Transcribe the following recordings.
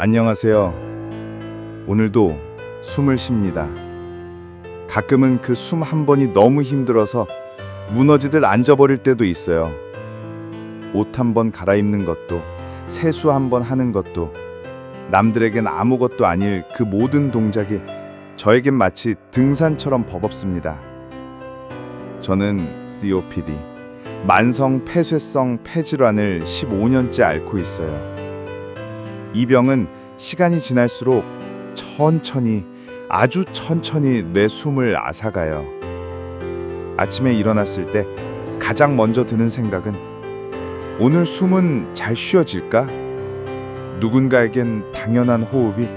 안녕하세요. 오늘도 숨을 쉽니다. 가끔은 그 숨 한 번이 너무 힘들어서 무너지들 앉아버릴 때도 있어요. 옷 한 번 갈아입는 것도, 세수 한 번 하는 것도, 남들에겐 아무것도 아닐 그 모든 동작이 저에겐 마치 등산처럼 버겁습니다. 저는 COPD, 만성 폐쇄성 폐질환을 15년째 앓고 있어요. 이 병은 시간이 지날수록 천천히 아주 천천히 내 숨을 앗아가요. 아침에 일어났을 때 가장 먼저 드는 생각은 오늘 숨은 잘 쉬어질까? 누군가에겐 당연한 호흡이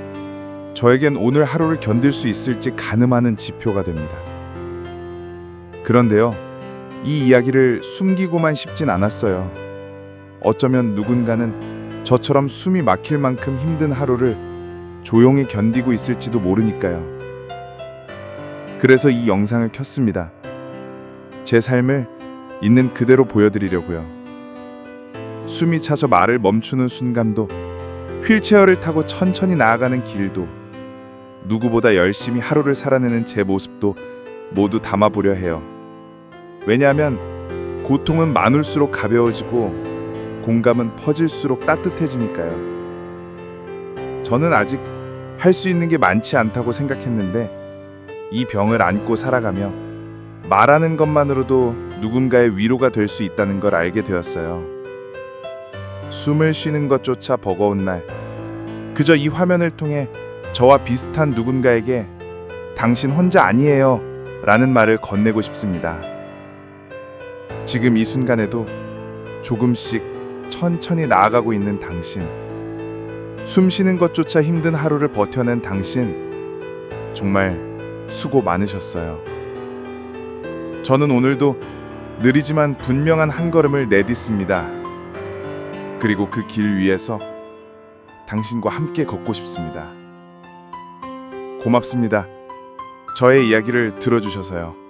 저에겐 오늘 하루를 견딜 수 있을지 가늠하는 지표가 됩니다. 그런데요, 이 이야기를 숨기고만 싶진 않았어요. 어쩌면 누군가는 저처럼 숨이 막힐 만큼 힘든 하루를 조용히 견디고 있을지도 모르니까요. 그래서 이 영상을 켰습니다. 제 삶을 있는 그대로 보여드리려고요. 숨이 차서 말을 멈추는 순간도 휠체어를 타고 천천히 나아가는 길도 누구보다 열심히 하루를 살아내는 제 모습도 모두 담아보려 해요. 왜냐하면 고통은 많을수록 가벼워지고 공감은 퍼질수록 따뜻해지니까요. 저는 아직 할 수 있는 게 많지 않다고 생각했는데 이 병을 안고 살아가며 말하는 것만으로도 누군가의 위로가 될 수 있다는 걸 알게 되었어요. 숨을 쉬는 것조차 버거운 날, 그저 이 화면을 통해 저와 비슷한 누군가에게 당신 혼자 아니에요 라는 말을 건네고 싶습니다. 지금 이 순간에도 조금씩 천천히 나아가고 있는 당신. 숨 쉬는 것조차 힘든 하루를 버텨낸 당신. 정말 수고 많으셨어요. 저는 오늘도 느리지만 분명한 한 걸음을 내딛습니다. 그리고 그 길 위에서 당신과 함께 걷고 싶습니다. 고맙습니다. 저의 이야기를 들어주셔서요.